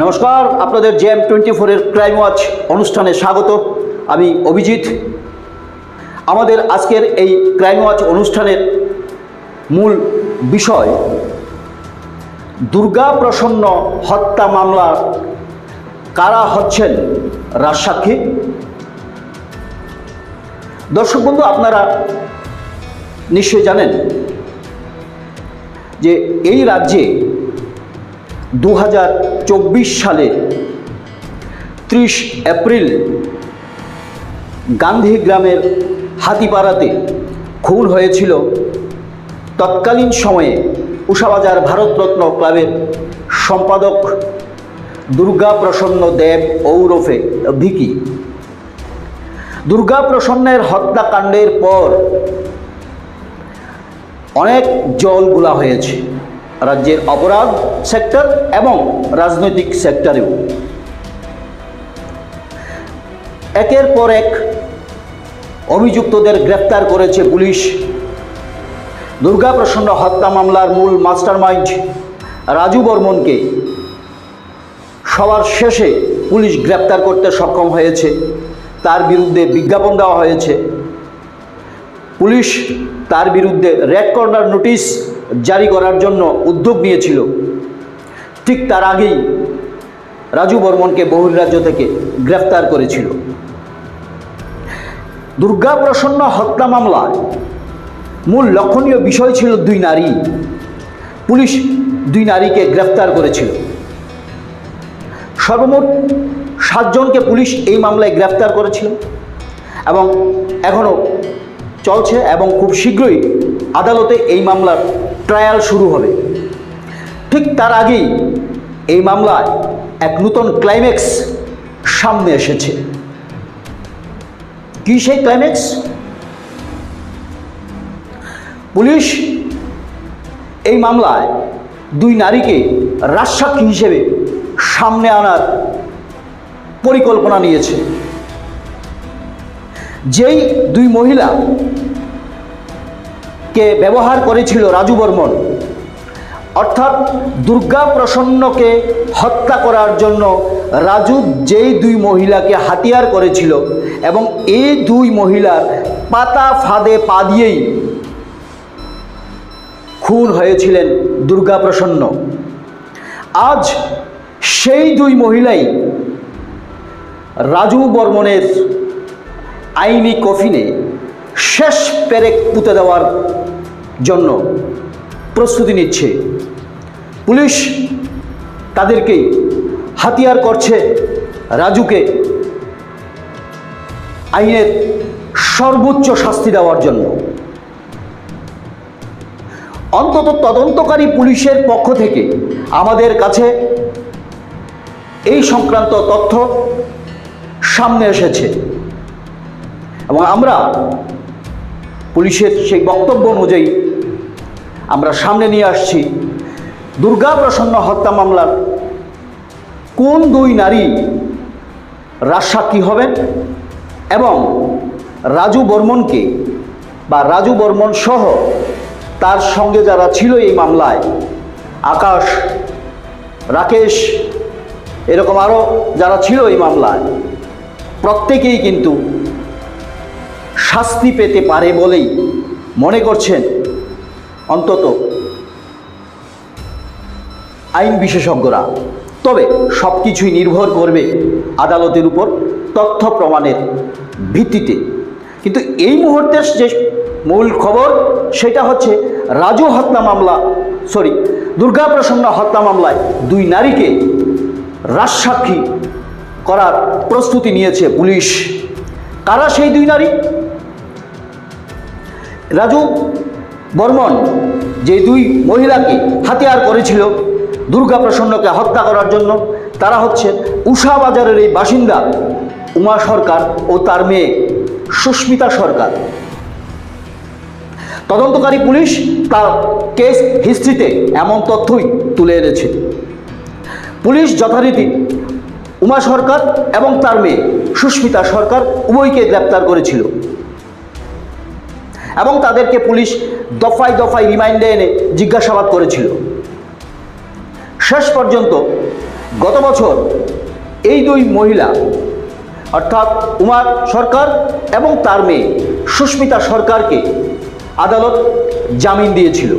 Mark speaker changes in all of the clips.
Speaker 1: নমস্কার, আপনাদের JM twenty ফোরের ক্রাইম ওয়াচ অনুষ্ঠানে স্বাগত। আমি অভিজিৎ। আমাদের আজকের এই ক্রাইম ওয়াচ অনুষ্ঠানের মূল বিষয়, দুর্গা প্রসন্ন হত্যা মামলার কারা হচ্ছেন রাজসাক্ষী দর্শক বন্ধু, আপনারা নিশ্চয়ই জানেন যে এই রাজ্যে দু হাজার সালে ত্রিশ এপ্রিল গান্ধী গ্রামের হাতিপাড়াতে খুন হয়েছিল তৎকালীন সময়ে উষাবাজার ভারতরত্ন ক্লাবের সম্পাদক দুর্গা প্রসন্ন দেব ঔরফে ভিকি। দুর্গা প্রসন্নের হত্যাকাণ্ডের পর অনেক জলগুলা হয়েছে। রাজ্যের অপরাধ সেক্টর এবং রাজনৈতিক সেক্টরেও। একের পর এক অভিযুক্তদের গ্রেপ্তার করেছে পুলিশ। দুর্গা প্রসন্ন হত্যা মামলার মূল মাস্টারমাইন্ড রাজু বর্মনকে। সবার শেষে পুলিশ গ্রেপ্তার করতে সক্ষম হয়েছে। তার বিরুদ্ধে বিজ্ঞাপন দেওয়া হয়েছে। পুলিশ তার বিরুদ্ধে রেড কর্নার নোটিশ জারি করার জন্য উদ্যোগ নিয়েছিল। ঠিক তার আগেই রাজু বর্মনকে বহির্রাজ্য থেকে গ্রেফতার করেছিল। দুর্গা প্রসন্ন হত্যা মামলায় মূল লক্ষণীয় বিষয় ছিল দুই নারী। পুলিশ দুই নারীকে গ্রেফতার করেছিল। সর্বমোট সাতজনকে পুলিশ এই মামলায় গ্রেফতার করেছিল এবং এখনও চলছে এবং খুব শীঘ্রই আদালতে এই মামলার ট্রায়াল শুরু হবে। ঠিক তার আগেই এই মামলায় এক নূতন ক্লাইম্যাক্স সামনে এসেছে। কি সেই ক্লাইম্যাক্স পুলিশ এই মামলায় দুই নারীকে রাজসাক্ষী হিসেবে সামনে আনার পরিকল্পনা নিয়েছে। যেই দুই মহিলা কে ব্যবহার করেছিল রাজু বর্মন? অর্থাৎ দুর্গা প্রসন্নকে হত্যা করার জন্য রাজু যেই দুই মহিলাকে হাতিয়ার করেছিল এবং এই দুই মহিলার পাতা ফাঁদে পা দিয়েই খুন হয়েছিলেন দুর্গা প্রসন্ন। আজ সেই দুই মহিলাই রাজু বর্মনের আইনি কফিনে শেষ পেরেক পুঁতে দেওয়ার জন্য প্রস্তুতি নিচ্ছে। পুলিশ তাদেরকেই হাতিয়ার করছে রাজুকে। আইনের সর্বোচ্চ শাস্তি দেওয়ার জন্য। অন্তত তদন্তকারী পুলিশের পক্ষ থেকে আমাদের কাছে এই সংক্রান্ত তথ্য সামনে এসেছে। এবং আমরা পুলিশের সেই বক্তব্য অনুযায়ী আমরা সামনে নিয়ে আসছি। দুর্গা প্রসন্ন হত্যা মামলার কোন দুই নারী রাজসাক্ষী হবেন এবং রাজু বর্মনকে বা রাজু বর্মন সহ তার সঙ্গে যারা ছিল এই মামলায়, আকাশ, রাকেশ, এরকম আরও যারা ছিল এই মামলায়, প্রত্যেকেই কিন্তু শাস্তি পেতে পারে বলেই মনে করছেন অন্তত আইন বিশেষজ্ঞরা। তবে সব কিছুই নির্ভর করবে আদালতের উপর তথ্য প্রমাণের ভিত্তিতে। কিন্তু এই মুহূর্তের যে মূল খবর, সেটা হচ্ছে রাজু হত্যা মামলা, সরি, দুর্গা প্রসন্ন হত্যা মামলায় দুই নারীকে রাজসাক্ষী করার প্রস্তুতি নিয়েছে পুলিশ। কারা সেই দুই নারী? রাজু বর্মন, যে দুই মহিলাকে হাতিয়ার করেছিল দুর্গা প্রসন্নকে হত্যা করার জন্য, তারা হচ্ছে উষা বাজারের এই বাসিন্দা উমা সরকার ও তার মেয়ে সুস্মিতা সরকার। তদন্তকারী পুলিশ তার কেস হিস্ট্রিতে এমন তথ্যই তুলে এনেছে। পুলিশ যথারীতি উমা সরকার এবং তার মেয়ে সুস্মিতা সরকার উভয়কে গ্রেপ্তার করেছিল। এবং তাদেরকে পুলিশ দফায় দফায় রিমাইন্ডে এনে জিজ্ঞাসাবাদ করেছিল। শেষ পর্যন্ত গত বছর এই দুই মহিলা, অর্থাৎ উমার সরকার এবং তার মেয়ে সুস্মিতা সরকারকে আদালত জামিন দিয়েছিল।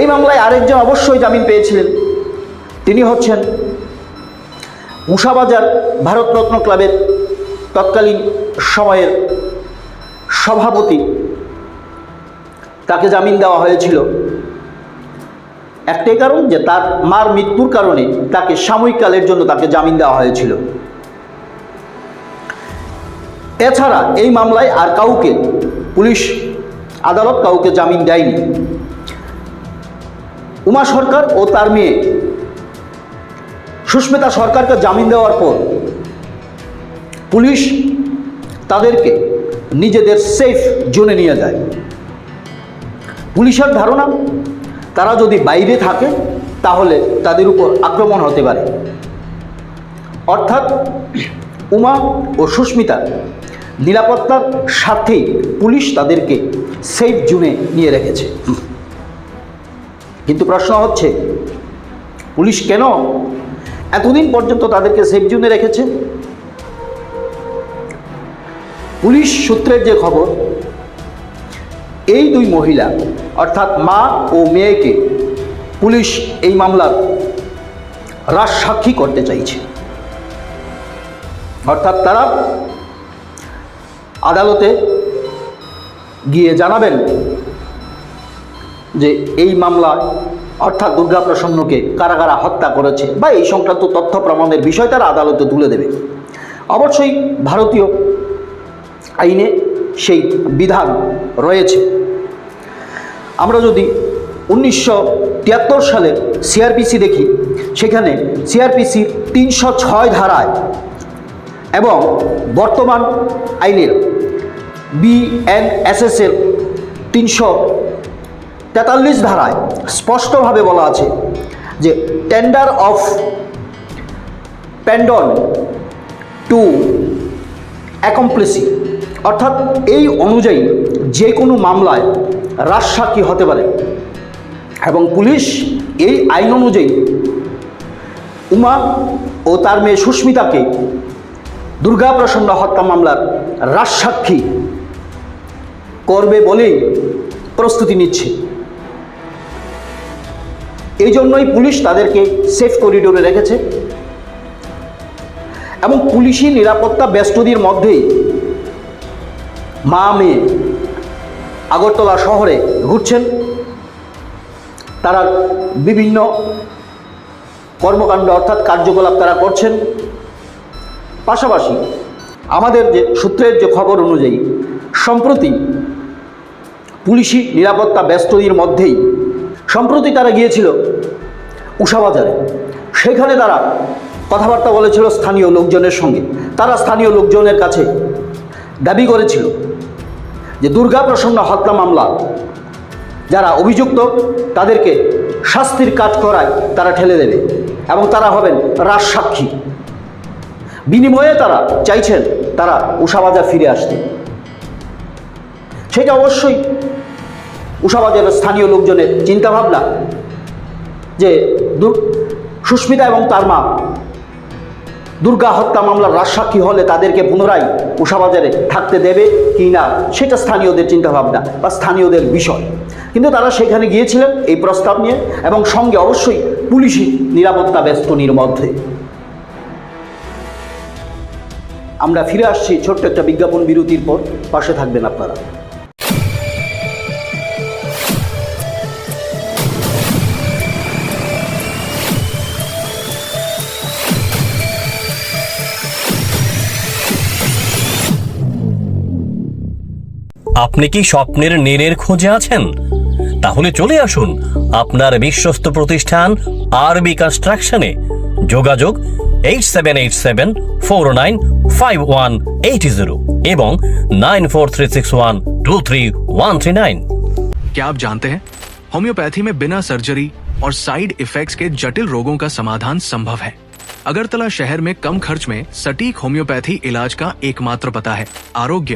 Speaker 1: এই মামলায় আরেকজন অবশ্যই জামিন পেয়েছিলেন। তিনি হচ্ছেন মুসাবাজার ভারতরত্ন ক্লাবের তৎকালীন সময়ের সভাপতি। তাকে জামিন দেওয়া হয়েছিল। একটাই কারণ যে তার মার মৃত্যুর কারণে তাকে সাময়িককালের জন্য তাকে জামিন দেওয়া হয়েছিল। এছাড়া এই মামলায় আর কাউকে পুলিশ, আদালত কাউকে জামিন দেয়নি। উমা সরকার ও তার মেয়ে সুস্মিতা সরকারকে জামিন দেওয়ার পর পুলিশ তাদেরকে নিজেদের সেফ জোনে নিয়ে যায়। পুলিশের ধারণা, তারা যদি বাইরে থাকে, তাহলে তাদের উপর আক্রমণ হতে পারে। অর্থাৎ উমা ও সুস্মিতা নিরাপত্তার সাথেই পুলিশ তাদেরকে সেফ জোনে নিয়ে রেখেছে। কিন্তু প্রশ্ন হচ্ছে, পুলিশ কেন এতদিন পর্যন্ত তাদেরকে সেফ জোনে রেখেছে? পুলিশ সূত্রের যে খবর, এই দুই মহিলা, অর্থাৎ মা ও মেয়েকে পুলিশ এই মামলার রাজ সাক্ষী করতে চাইছে। অর্থাৎ তারা আদালতে গিয়ে জানাবেন যে এই মামলায়, অর্থাৎ দুর্গা প্রসন্নকে হত্যা করেছে বা এই সংক্রান্ত তথ্য প্রমাণের বিষয় তারা আদালতে তুলে দেবে। অবশ্যই ভারতীয় আইনে সেই বিধান রয়েছে। আমরা যদি উনিশশো তিয়াত্তর সালের সিআরপিসি দেখি, সেখানে সিআরপিসির তিনশো ছয় ধারায় এবং বর্তমান আইনের বিএনএসএসের তিনশো তেতাল্লিশ ধারায় স্পষ্টভাবে বলা আছে যে tender of pardon to accomplice অর্থাৎ এই অনুযায়ী যে কোনো মামলায় রাজসাক্ষী হতে পারে এবং পুলিশ এই আইন অনুযায়ী উমা ও তার মেয়ে সুস্মিতাকে দুর্গা প্রসন্ন হত্যা মামলার রাজসাক্ষী করবে বলেই প্রস্তুতি নিচ্ছে। এই জন্যই পুলিশ তাদেরকে সেফ করিডোরে রেখেছে এবং পুলিশি নিরাপত্তা ব্যস্ততির মধ্যেই মা মেয়ে আগরতলা শহরে ঘুরছেন। তারা বিভিন্ন কর্মকাণ্ড অর্থাৎ কার্যকলাপ তারা করছেন। পাশাপাশি আমাদের যে সূত্রের যে খবর অনুযায়ী, সম্প্রতি পুলিশি নিরাপত্তা ব্যস্ততির মধ্যেই সম্প্রতি তারা গিয়েছিল উষাবাজারে সেখানে তারা কথাবার্তা বলেছিল স্থানীয় লোকজনের সঙ্গে। তারা স্থানীয় লোকজনের কাছে দাবি করেছিল যে দুর্গা প্রসন্ন হত্যা মামলা, যারা অভিযুক্ত, তাদেরকে শাস্তির কাজ করায় তারা ঠেলে দেবে এবং তারা হবেন রাজসাক্ষী বিনিময়ে তারা চাইছেন তারা উষাবাজার ফিরে আসতে। সেটা অবশ্যই উষাবাজারের স্থানীয় লোকজনের চিন্তাভাবনা যে সুস্মিতা এবং তার মা দুর্গা হত্যা মামলার রাজসাক্ষী হলে তাদেরকে পুনরায় উষাবাজারে থাকতে দেবে কি না, সেটা স্থানীয়দের চিন্তাভাবনা বা স্থানীয়দের বিষয়। কিন্তু তারা সেখানে গিয়েছিলেন এই প্রস্তাব নিয়ে এবং সঙ্গে অবশ্যই পুলিশি নিরাপত্তা ব্যস্তনির মধ্যে। আমরা ফিরে আসছি ছোট্ট একটা বিজ্ঞাপন বিরতির পর। পাশে থাকবেন আপনারা।
Speaker 2: আপনি কি স্বপ্নের নীড়ের খোঁজে আছেন তাহলে চলে আসুন আপনার বিশ্বস্ত প্রতিষ্ঠান আরবি কনস্ট্রাকশনে যোগাযোগ eight seven eight seven four nine five one eight zero এবং nine four three six one two three one three nine
Speaker 3: क्या आप जानते हैं होम्योपैथी में बिना सर्जरी और साइड इफेक्ट्स के जटिल रोगों का समाधान संभव है अगरतला शहर में कम खर्च में सटीक होम्योपैथी इलाज का एकमात्र पता है आरोग्य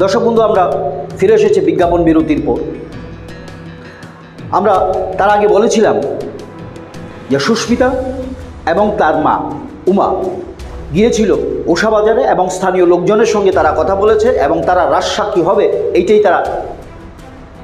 Speaker 1: দর্শক বন্ধু, আমরা ফিরে এসেছি বিজ্ঞাপন বিরতির পর। আমরা তার আগে বলেছিলাম যে সুস্মিতা এবং তার মা উমা গিয়েছিল ওষা বাজারে এবং স্থানীয় লোকজনের সঙ্গে তারা কথা বলেছে এবং তারা রাজসাক্ষী হবে এইটাই তারা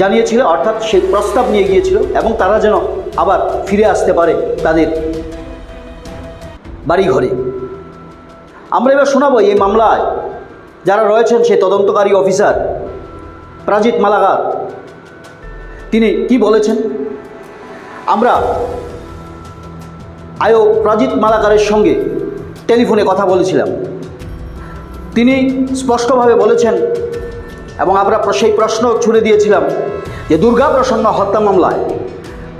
Speaker 1: জানিয়েছিল, অর্থাৎ সেই প্রস্তাব নিয়ে গিয়েছিল এবং তারা যেন আবার ফিরে আসতে পারে তাদের বাড়ি ঘরে আমরা এবার শোনাবো এই মামলায় যারা রয়েছেন সেই তদন্তকারী অফিসার, প্রাজিত মালাগার তিনি কি বলেছেন? আমরা আয়ো প্রাজিত মালাকারের সঙ্গে টেলিফোনে কথা বলেছিলাম। তিনি স্পষ্টভাবে বলেছেন, এবং আমরা সেই প্রশ্ন ছুড়ে দিয়েছিলাম যে দুর্গা প্রসন্ন হত্যা মামলায়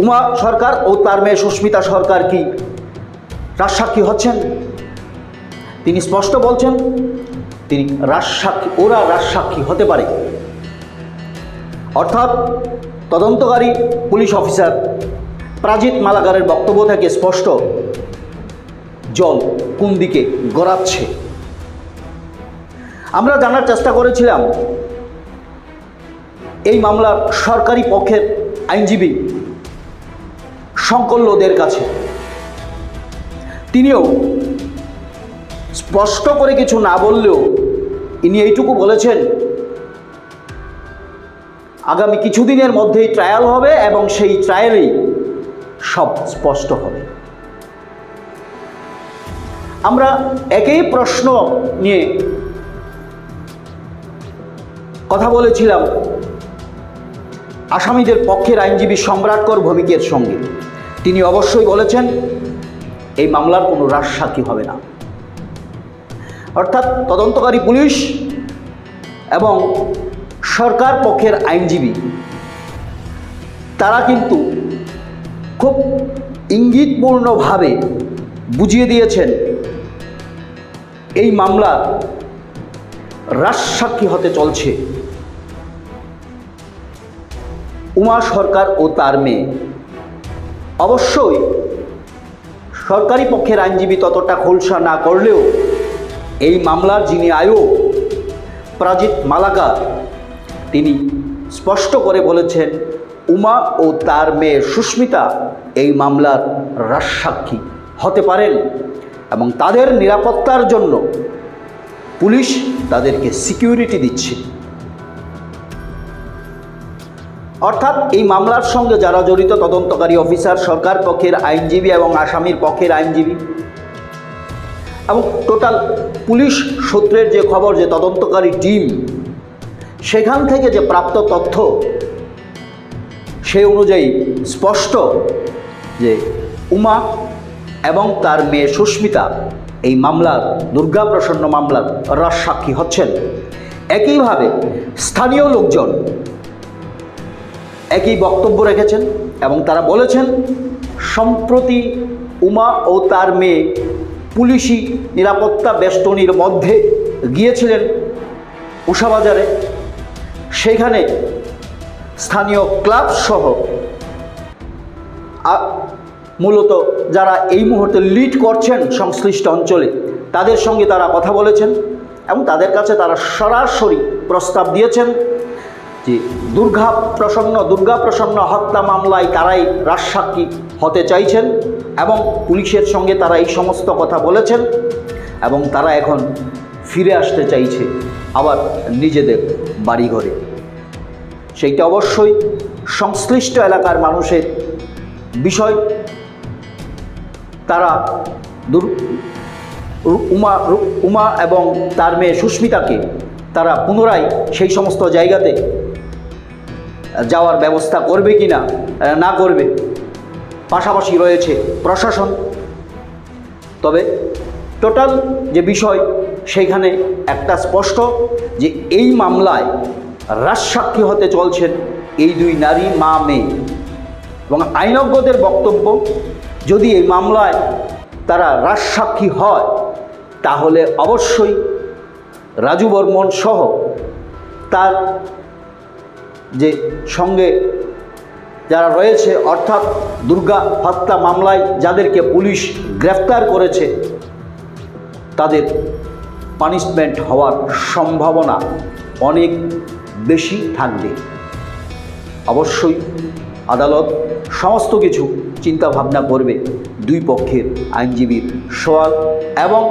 Speaker 1: উমা সরকার ও তার মেয়ে সুস্মিতা সরকার কি রাজসাক্ষী হচ্ছেন? তিনি স্পষ্ট বলছেন তিনি রাজসাক্ষী, ওরা রাজসাক্ষী হতে পারে। অর্থাৎ তদন্তকারী পুলিশ অফিসার প্রাজিত মালাকারের বক্তব্য থেকে স্পষ্ট, জল কোন দিকে গড়াচ্ছে? আমরা জানার চেষ্টা করেছিলাম, এই মামলার সরকারি পক্ষের আইনজীবী সংকল্যদের কাছে। তিনিও স্পষ্ট করে কিছু না বললেও ইনি এইটুকু বলেছেন, আগামী কিছুদিনের মধ্যেই ট্রায়াল হবে এবং সেই ট্রায়ালেই সব স্পষ্ট হবে। আমরা একই প্রশ্ন নিয়ে কথা বলেছিলাম আসামিদের পক্ষের আইনজীবী সম্রাটকর ভৌমিকের সঙ্গে। তিনি অবশ্যই বলেছেন, এই মামলার কোনো রাজসাক্ষী হবে না। অর্থাৎ তদন্তকারী পুলিশ এবং সরকার পক্ষের আইনজীবী। তারা কিন্তু খুব ইঙ্গিতপূর্ণভাবে বুঝিয়ে দিয়েছেন এই মামলা রাজসাক্ষী হতে চলছে। উমা সরকার ও তার মেয়ে। অবশ্যই সরকারি পক্ষের আইনজীবী ততটা খোলসা না করলেও এই মামলার যিনি আয়োগ, প্রাজিত মালাকার, তিনি স্পষ্ট করে বলেছেন, উমা ও তার মেয়ে সুস্মিতা এই মামলার রাজসাক্ষী হতে পারেন এবং তাদের নিরাপত্তার জন্য পুলিশ তাদেরকে সিকিউরিটি দিচ্ছে। অর্থাৎ এই মামলার সঙ্গে যারা জড়িত তদন্তকারী অফিসার, সরকার পক্ষের আইনজীবী এবং আসামির পক্ষের আইনজীবী এবং টোটাল পুলিশ সূত্রের যে খবর, যে তদন্তকারী টিম, সেখান থেকে যে প্রাপ্ত তথ্য, সে অনুযায়ী স্পষ্ট যে উমা এবং তার মেয়ে সুস্মিতা এই মামলার, দুর্গাপ্রসন্ন মামলার রাজসাক্ষী হচ্ছেন। একইভাবে স্থানীয় লোকজন একই বক্তব্য রেখেছেন এবং তারা বলেছেন, সম্প্রতি উমা ও তার মেয়ে পুলিশি নিরাপত্তা বেষ্টনীর মধ্যে গিয়েছিলেন উষাবাজারে। সেখানে স্থানীয় ক্লাব সহ মূলত যারা এই মুহূর্তে লিড করছেন সংশ্লিষ্ট অঞ্চলে, তাদের সঙ্গে তারা কথা বলেছেন এবং তাদের কাছে তারা সরাসরি প্রস্তাব দিয়েছেন। যে দুর্গা প্রসন্ন দুর্গা প্রসন্ন হত্যা মামলায় তারাই রাজসাক্ষী হতে চাইছেন এবং পুলিশের সঙ্গে তারা এই সমস্ত কথা বলেছেন এবং তারা এখন ফিরে আসতে চাইছে আবার নিজেদের বাড়িঘরে। সেইটা অবশ্যই সংশ্লিষ্ট এলাকার মানুষের বিষয়। তারা উমা উমা এবং তার মেয়ে সুস্মিতাকে তারা পুনরায় সেই সমস্ত জায়গাতে যাওয়ার ব্যবস্থা করবে কি না না করবে। পাশাপাশি রয়েছে প্রশাসন। তবে টোটাল যে বিষয় সেইখানে একটা স্পষ্ট যে এই মামলায় রাজসাক্ষী হতে চলছেন এই দুই নারী, মা, মেয়ে। এবং আইনজ্ঞদের বক্তব্য, যদি এই মামলায় তারা রাজসাক্ষী হয়, তাহলে অবশ্যই রাজু বর্মন সহ তার যে সঙ্গে যারা রয়েছে, অর্থাৎ দুর্গা হত্যা মামলায় যাদেরকে পুলিশ গ্রেফতার করেছে, তাদের পানিশমেন্ট হওয়ার সম্ভাবনা অনেক বেশি থাকবে। অবশ্যই আদালত সমস্ত কিছু চিন্তা ভাবনা করবে দুই পক্ষের আইনজীবীর সওয়াল এবং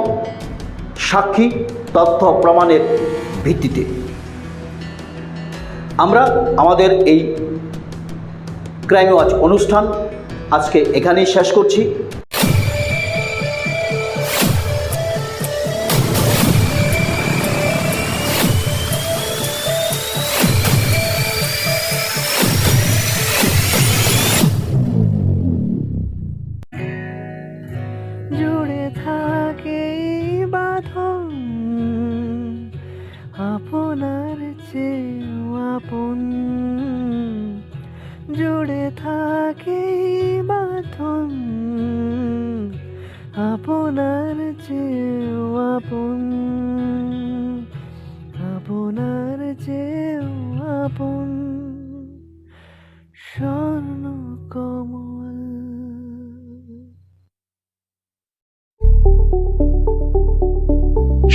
Speaker 1: সাক্ষী তথ্য প্রমাণের ভিত্তিতে। আমরা আমাদের এই ক্রাইম ওয়াচ অনুষ্ঠান আজকে এখানেই শেষ করছি।